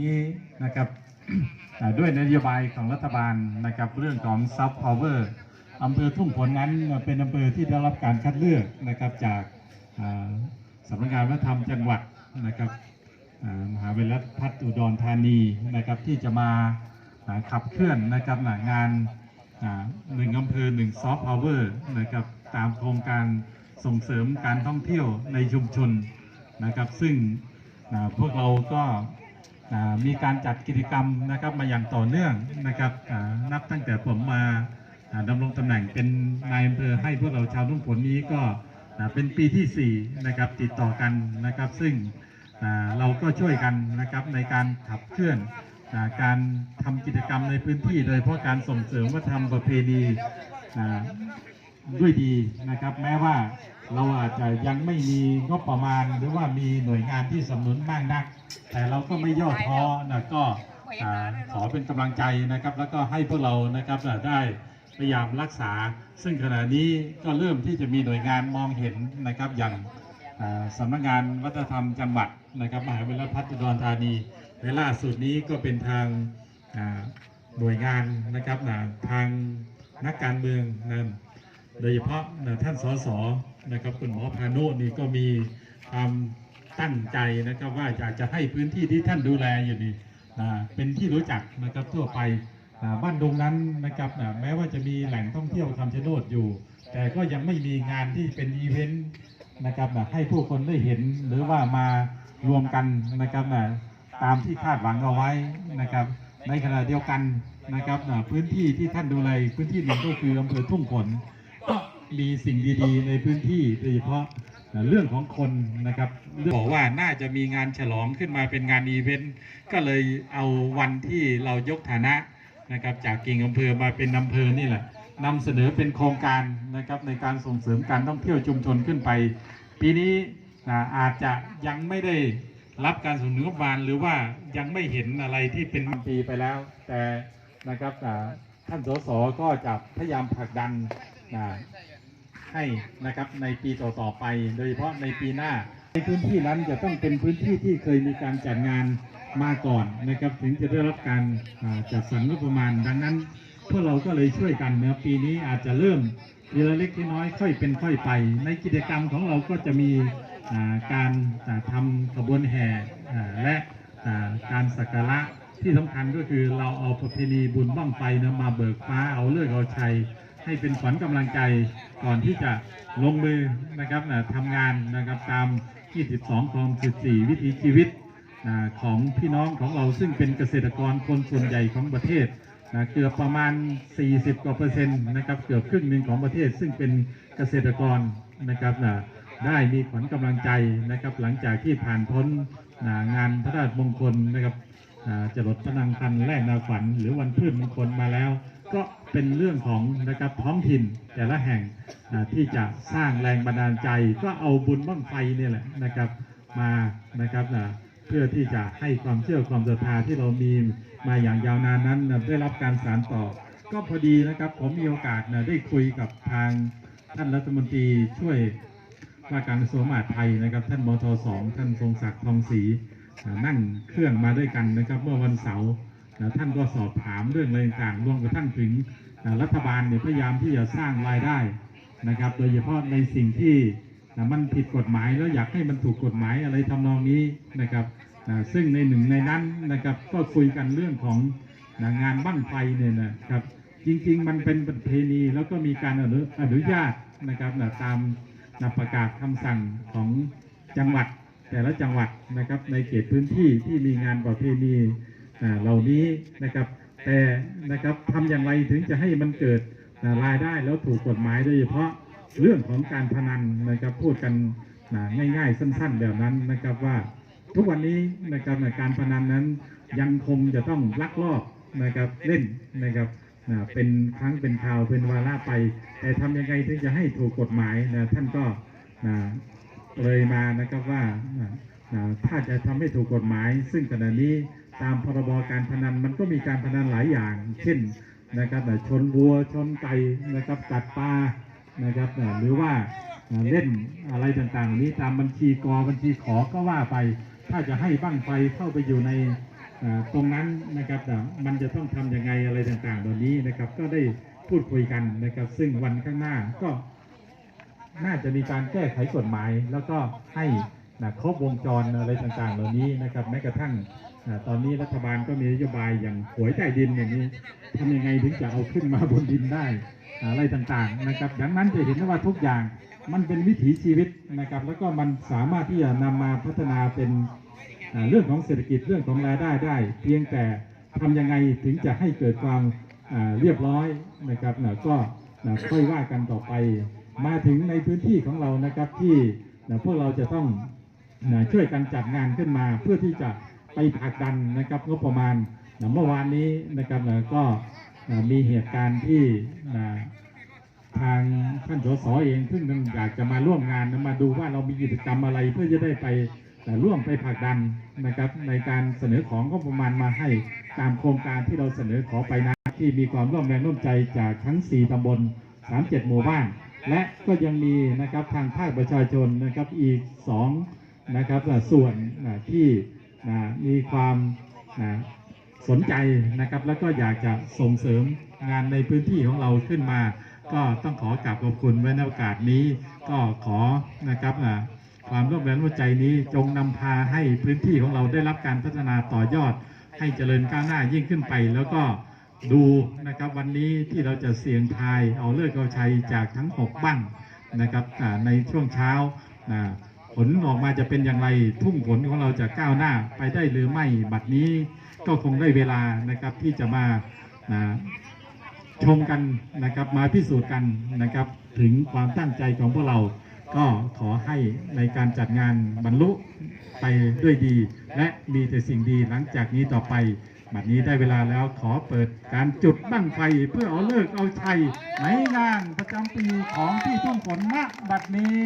นี้นะครับด้วยนโยบายของรัฐบาลนะครับเรื่องของซับพาวเวอร์อำเภอทุ่งผลนั้นเป็นอำเภอที่ได้รับการคัดเลือกนะครับจากสำนักงานวัฒนธรรมจังหวัดนะครับมหาวิทยาลัยพัฒอุดรธานีนะครับที่จะมาขับเคลื่อนนะครับงานหนึ่งอำเภอหนึ่งซอฟต์พาวเวอร์นะครับตามโครงการส่งเสริมการท่องเที่ยวในชุมชนนะครับ ซึ่งพวกเราก็ มีการจัดกิจกรรมนะครับมาอย่างต่อเนื่องนะครับนับตั้งแต่ผมมาอ่าดำรงตำแหน่งเป็นนายอำเภอให้พวกเราชาวทุ่งฝนนี้ก็เป็นปีที่ 4 นะครับติดต่อกันนะครับ ซึ่งเราก็ช่วยกันนะครับในการขับเคลื่อนอการทำกิจกรรมในพื้นที่ โดยเฉพาะการส่งเสริมวัฒนธรรมประเพณีด้วยดีนะครับ แม้ว่า เราอาจจะยังไม่มีงบประมาณ หรือว่ามีหน่วยงานที่สนับสนุนมากนัก แต่เราก็ไม่ย่อท้อนะก็ขอเป็นกำลังใจนะครับ แล้วก็ให้พวกเรานะครับได้พยายามรักษา ซึ่งขณะนี้ก็เริ่มที่จะมีหน่วยงานมองเห็นนะครับ อย่างสำนักงานวัฒนธรรมจังหวัดนะครับมหาวิทยาลัยพัฒน์อุดรธานีในล่าสุดนี้ก็เป็นทางหน่วยงานนะครับทางนักการเมืองนั้น โดยเฉพาะนะท่านสสนะครับคุณหมอพานุนี่ก็มีความตั้งใจนะครับว่าอยากจะให้พื้นที่ที่ท่านดูแลอยู่นี่นะเป็นที่รู้จักนะครับทั่วไปนะบ้านดงนั้นนะครับนะแม้ว่าจะมีแหล่งท่องเที่ยวคำชะโนดอยู่ แต่ก็ยังไม่มีงานที่เป็นอีเวนต์นะครับนะให้ผู้คนได้เห็นหรือว่ามารวมกันนะครับนะตามที่คาดหวังเอาไว้นะครับ ในขณะเดียวกันนะครับนะพื้นที่ที่ท่านดูแลพื้นที่หนึ่งก็คืออำเภอทุ่งฝน มีสิ่งดีๆ ในพื้นที่โดยเฉพาะเรื่องของคนนะครับบอกว่าน่าจะมีงานฉลองขึ้นมาเป็นงานอีเวนต์ก็เลยเอาวันที่เรายกฐานะนะครับจากกิ่งอำเภอมาเป็นอำเภอนี่แหละนำเสนอเป็นโครงการนะครับในการส่งเสริมการท่องเที่ยวชุมชนขึ้นไป ปีนี้อาอาจจะยังไม่ได้รับการสนับสนุนบาณหรือว่ายังไม่เห็นอะไรที่เป็นปีไปแล้ว แต่นะครับท่านสสก็จะพยายามผลักดันนะ ให้นะครับในปีต่อๆไป โดยเฉพาะในปีหน้า ในพื้นที่นั้นจะต้องเป็นพื้นที่ที่เคยมีการจัดงานมาก่อนนะครับ ถึงจะได้รับการจัดสรรงบประมาณ ดังนั้นพวกเราก็เลยช่วยกันเนะปีนี้อาจจะเริ่มทีละเล็กทีน้อยค่อยเป็นค่อยไป ในกิจกรรมของเราก็จะมีการอ่าทำขบวนแห่และการสักการะที่สำคัญก็คือเราเอาประเพณีบุญบ้างไฟนะมาเบิกฟ้าเอาเลิกเอาชัย ให้เป็นขวัญกำลังใจก่อนที่จะลงมือนะครับนะทำงานนะครับตาม 22คลอง14 วิถีชีวิตนะของพี่น้องของเราซึ่งเป็นเกษตรกรคนส่วนใหญ่ของประเทศนะเกือบประมาณ 40กว่าเปอร์เซ็นต์นะครับเกือบครึ่งหนึ่งของประเทศ ซึ่งเป็นเกษตรกรนะครับนะได้มีขวัญกำลังใจนะครับ หลังจากที่ผ่านพ้นนะงานพระราชมงคลนะครับอ่าจรดพนางคันแรกนาขวัญหรือวันพืชมงคลมาแล้ว ก็เป็นเรื่องของนะครับท้องถิ่นแต่ละแห่งที่จะสร้างแรงบันดาลใจ ก็เอาบุญบ้างไฟเนี่ยแหละนะครับมานะครับนะเพื่อที่จะให้ความเชื่อความศรัทธาที่เรามีมาอย่างยาวนานนั้นได้รับการสานต่อ ก็พอดีนะครับผมมีโอกาสนะได้คุยกับทางท่านรัฐมนตรีช่วยว่าการกระทรวงมหาดไทยนะครับ ท่านมทสองท่านทรงศักดิ์ทองศรีนั่งเครื่องมาด้วยกันนะครับ เมื่อวันเสาร์ ท่านก็สอบถามเรื่องอะไรต่างๆรวมกระทั่งถึงรัฐบาลเนี่ยพยายามที่จะสร้างรายได้นะครับ โดยเฉพาะในสิ่งที่มันผิดกฎหมายแล้วอยากให้มันถูกกฎหมายอะไรทำนองนี้นะครับซึ่งในหนึ่งในนั้นนะครับก็คุยกันเรื่องของงานบั้งไฟเนี่ยนะครับจริงๆ มันเป็นประเพณีแล้วก็มีการอนุอนญาตนะครับตามประกาศคำสั่งของจังหวัดแต่ละจังหวัดนะครับในเขตพื้นที่ที่มีงานประเพณี เหล่านี้นะครับ แต่นะครับทำอย่างไรถึงจะให้มันเกิดรายได้แล้วถูกกฎหมายโดยเฉพาะเรื่องของการพนันนะครับพูดกันง่ายๆสั้น ๆ แบบนั้นนะครับว่าทุกวันนี้นะครับการพนันนั้นยังคงจะต้องลักลอบนะครับเล่นนะครับเป็นครั้งเป็นคราวเป็นวาระไป แต่ทำยังไงถึงจะให้ถูกกฎหมายนะท่านก็เลยมานะครับว่าถ้าจะทำให้ถูกกฎหมาย ซึ่งขณะนี้ ตามพรบการพนันมันก็มีการพนันหลายอย่าง เช่นนะครับชนวัวชนไก่นะครับตัดปลานะครับหรือว่าเล่นอะไรต่างๆ นี้ตามบัญชีกอบัญชีขอก็ว่าไป ถ้าจะให้บั้งไฟเข้าไปอยู่ในตรงนั้นนะครับมันจะต้องทำยังไงอะไรต่างๆเหล่านี้นะครับ ก็ได้พูดคุยกันนะครับ ซึ่งวันข้างหน้าก็น่าจะมีการแก้ไขกฎหมาย แล้วก็ให้นะครบวงจรอะไรต่างๆ เหล่านี้นะครับแม้กระทั่ง ตอนนี้รัฐบาลก็มีนโยบายอย่างหวยใต้ดินอย่างนี้ทำยังไงถึงจะเอาขึ้นมาบนดินได้อะไรต่างๆนะครับ ดังนั้นจะเห็นว่าทุกอย่างมันเป็นวิถีชีวิตนะครับ แล้วก็มันสามารถที่จะนำมาพัฒนาเป็นเรื่องของเศรษฐกิจเรื่องของรายได้ได้ เพียงแต่ทำยังไงถึงจะให้เกิดความเรียบร้อยนะครับนะก็นะค่อยว่ากันต่อไป มาถึงในพื้นที่ของเรานะครับที่นะพวกเราจะต้องนะช่วยกันจัดงานขึ้นมาเพื่อที่จะ ไปผลักดันนะครับงบประมาณเมื่อวานนี้นะครับก็มีเหตุการณ์ที่ทางท่านสสเองซึ่งอยากจะมาร่วมงานมาดูว่าเรามีกิจกรรมอะไรเพื่อจะได้ไปร่วมไปผลักดันนะครับ ในการเสนอของงบประมาณมาให้ตามโครงการที่เราเสนอขอไปนะที่มีความร่วมแรงร่วมใจจากทั้ง 4 ตำบล 37 หมู่บ้าน และก็ยังมีนะครับทางภาคประชาชนนะครับอีก 2 นะครับส่วนที่ มีความสนใจนะครับ แล้วก็อยากจะส่งเสริมงานในพื้นที่ของเราขึ้นมา ก็ต้องขอกราบขอบคุณไว้ในโอกาสนี้ ก็ขอนะครับความร่วมแรงร่วมใจนี้จงนำพาให้พื้นที่ของเราได้รับการพัฒนาต่อยอด ให้เจริญก้าวหน้ายิ่งขึ้นไป แล้วก็ดูนะครับวันนี้ที่เราจะเสี่ยงทายเอาเลิกเอาชัยจากทั้ง 6 บ้างนะครับในช่วงเช้านะ ผลออกมาจะเป็นอย่างไรทุ่งผลของเราจะก้าวหน้าไปได้หรือไม่บัดนี้ก็คงได้เวลานะครับที่จะมานะชมกันนะครับมาพิสูจน์กันนะครับถึงความตั้งใจของพวกเรา ก็ขอให้ในการจัดงานบรรลุไปด้วยดี และมีแต่สิ่งดีหลังจากนี้ต่อไปบัดนี้ได้เวลาแล้วขอเปิดการจุดบั้งไฟเพื่อเอาเลิกเอาชัยในงานประจำปีของที่ทุ่งฝนณบัดนี้